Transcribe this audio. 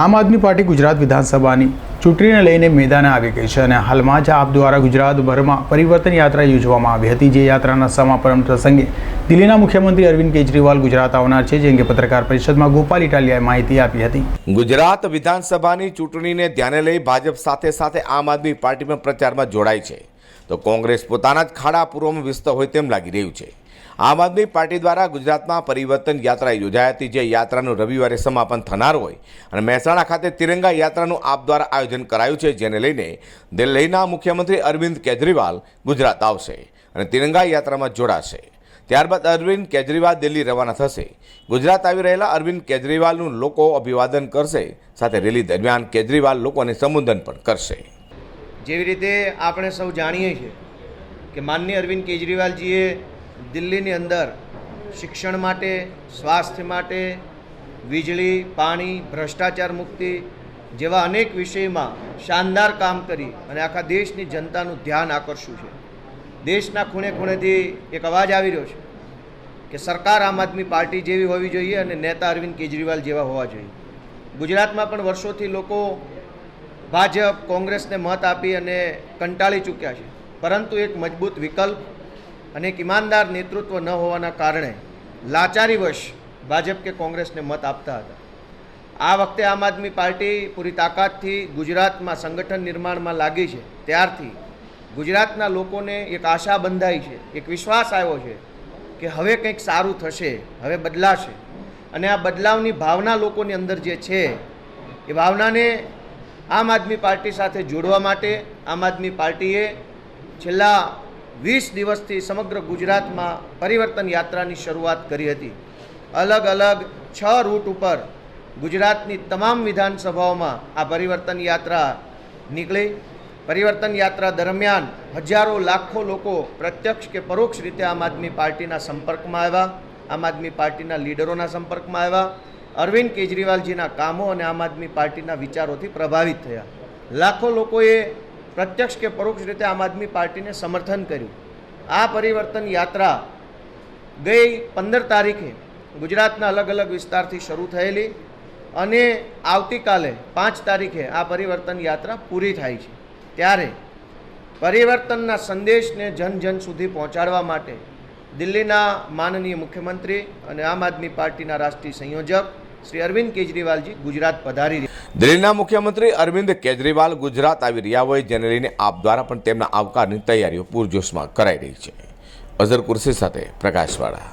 આમ આદમી પાર્ટી ગુજરાત વિધાનસભાની ચૂંટણીને લઈને મેદાને આવી ગઈ છે અને હાલમાં જ આપ દ્વારા ગુજરાતભરમાં પરિવર્તન યાત્રા યોજવામાં આવી હતી. જે યાત્રાના સમાપન પ્રસંગે દિલ્હીના મુખ્યમંત્રી અરવિંદ કેજરીવાલ ગુજરાત આવનાર છે, જે અંગે પત્રકાર પરિષદમાં ગોપાલ ઇટાલિયાએ માહિતી આપી હતી. ગુજરાત વિધાનસભાની ચૂંટણીને ધ્યાને લઈ ભાજપ સાથે સાથે આમ આદમી પાર્ટી પણ પ્રચારમાં જોડાય છે. તો કોંગ્રેસ પોતાના જ ખાડા પૂર્વમાં વિસ્ત હોય તેમ લાગી રહ્યું છે. આમ આદમી પાર્ટી દ્વારા ગુજરાતમાં પરિવર્તન યાત્રા યોજાઈ હતી, જે યાત્રાનું રવિવારે સમાપન થનાર હોય. અને મહેસાણા ખાતે તિરંગા યાત્રાનું આપ દ્વારા આયોજન કરાયું છે, જેને લઈને દિલ્હીના મુખ્યમંત્રી અરવિંદ કેજરીવાલ ગુજરાત આવશે અને તિરંગા યાત્રામાં જોડાશે. ત્યારબાદ અરવિંદ કેજરીવાલ દિલ્હી રવાના થશે. ગુજરાત આવી રહેલા અરવિંદ કેજરીવાલનું લોકો અભિવાદન કરશે, સાથે રેલી દરમિયાન કેજરીવાલ લોકોને સંબોધન પણ કરશે. જેવી રીતે આપણે સૌ જાણીએ છીએ કે માનનીય અરવિંદ કેજરીવાલજીએ દિલ્હીની અંદર શિક્ષણ માટે, સ્વાસ્થ્ય માટે, વીજળી, પાણી, ભ્રષ્ટાચાર મુક્તિ જેવા અનેક વિષયમાં શાનદાર કામ કરી અને આખા દેશની જનતાનું ધ્યાન આકર્ષ્યું છે. દેશના ખૂણે ખૂણેથી એક અવાજ આવી રહ્યો છે કે સરકાર આમ આદમી પાર્ટી જેવી હોવી જોઈએ અને નેતા અરવિંદ કેજરીવાલ જેવા હોવા જોઈએ. ગુજરાતમાં પણ વર્ષોથી લોકો ભાજપ, કોંગ્રેસને મત આપી અને કંટાળી ચૂક્યા છે. પરંતુ એક મજબૂત વિકલ્પ અને એક ઈમાનદાર નેતૃત્વ ન હોવાના કારણે લાચારીવશ ભાજપ કે કોંગ્રેસને મત આપતા હતા. આ વખતે આમ આદમી પાર્ટી પૂરી તાકાતથી ગુજરાતમાં સંગઠન નિર્માણમાં લાગી છે. ત્યારથી ગુજરાતના લોકોને એક આશા બંધાઈ છે, એક વિશ્વાસ આવ્યો છે કે હવે કંઈક સારું થશે, હવે બદલાશે. અને આ બદલાવની ભાવના લોકોની અંદર જે છે, એ ભાવનાને આમ આદમી પાર્ટી સાથે જોડવા માટે આમ આદમી પાર્ટીએ છેલ્લા વીસ દિવસથી સમગ્ર ગુજરાતમાં પરિવર્તન યાત્રાની શરૂઆત કરી હતી. અલગ અલગ છ રૂટ ઉપર ગુજરાતની તમામ વિધાનસભાઓમાં આ પરિવર્તન યાત્રા નીકળી. પરિવર્તન યાત્રા દરમિયાન હજારો લાખો લોકો પ્રત્યક્ષ કે પરોક્ષ રીતે આમ આદમી પાર્ટીના સંપર્કમાં આવ્યા, આમ આદમી પાર્ટીના લીડરોના સંપર્કમાં આવ્યા અરવિંદ કેજરીવાલજીના કામો અને આમ આદમી પાર્ટીના વિચારોથી પ્રભાવિત થયા. લાખો લોકોએ પ્રત્યક્ષ કે પરોક્ષ રીતે આમ આદમી પાર્ટીને સમર્થન કર્યું. આ પરિવર્તન યાત્રા ગઈ પંદર તારીખે ગુજરાતના અલગ અલગ વિસ્તારથી શરૂ થયેલી અને આવતીકાલે પાંચ તારીખે આ પરિવર્તન યાત્રા પૂરી થાય છે. ત્યારે પરિવર્તનના સંદેશને જન જન સુધી પહોંચાડવા માટે દિલ્હીના માનનીય મુખ્યમંત્રી અને આમ આદમી પાર્ટીના રાષ્ટ્રીય સંયોજક શ્રી અરવિંદ કેજરીવાલજી ગુજરાત પધારી દિલ્હીના મુખ્યમંત્રી અરવિંદ કેજરીવાલ ગુજરાત આવી રહ્યા હોય જેને લઈને આપ દ્વારા પણ તેમના આવકારની તૈયારીઓ પૂરજોશમાં કરાઈ રહી છે. અઝર કુર્સી સાથે પ્રકાશવાળા.